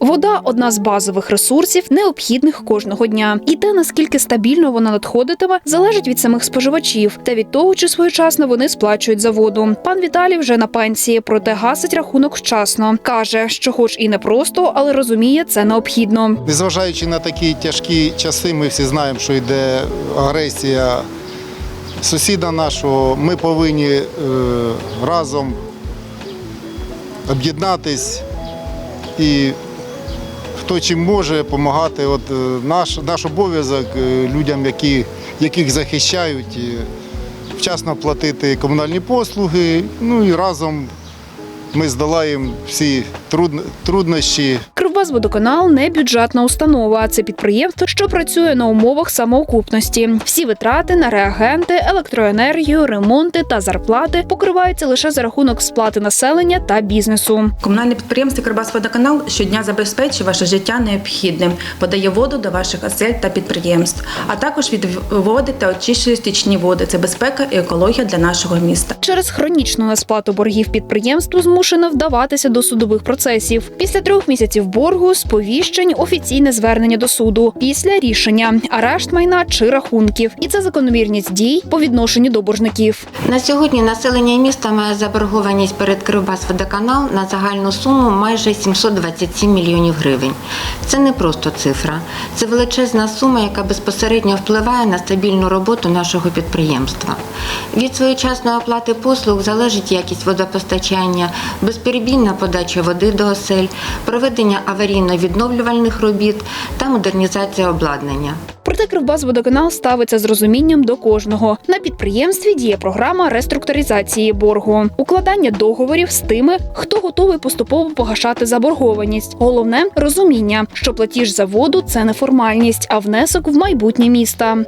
Вода одна з базових ресурсів, необхідних кожного дня. І те, наскільки стабільно вона надходитиме, залежить від самих споживачів та від того, чи своєчасно вони сплачують за воду. Пан Віталій вже на пенсії, проте гасить рахунок вчасно. каже, що, хоч і не просто, але розуміє, це необхідно. Незважаючи на такі тяжкі часи, ми всі знаємо, що йде агресія сусіда нашого. Ми повинні е, разом об'єднатись і хто чим може допомагати. От е, наш, наш обов'язок е, людям, які, яких захищають, вчасно платити комунальні послуги. Ну і разом ми здолаємо всі труд- труднощі. Кривбазводоканал не бюджетна установа. Це підприємство, що працює на умовах самоокупності. Всі витрати на реагенти, електроенергію, ремонти та зарплати покриваються лише за рахунок сплати населення та бізнесу. Комунальне підприємство Кирбасводоканал щодня забезпечує ваше життя необхідним, подає воду до ваших осель та підприємств, а також відводить та очищує стічні води. Це безпека і екологія для нашого міста. Через хронічну несплату боргів підприємство змушено вдаватися до судових процесів. Після трьох місяців боргу сповіщень офіційне звернення до суду. Після рішення арешт майна чи рахунків. І це закономірність дій по відношенню до боржників. На сьогодні населення міста має заборгованість перед Кривбасводоканал на загальну суму майже 727 мільйонів гривень. Це не просто цифра, це величезна сума, яка безпосередньо впливає на стабільну роботу нашого підприємства. Від своєчасної оплати послуг залежить якість водопостачання, безперебійна подача води до осель, проведення аварійно-відновлювальних робіт та модернізація обладнання. Проте Кривбазводоканал ставиться з розумінням до кожного. На підприємстві діє програма реструктуризації боргу, укладання договорів з тими, хто готовий поступово погашати заборгованість. Головне розуміння, що платіж за воду це не формальність, а внесок в майбутнє міста.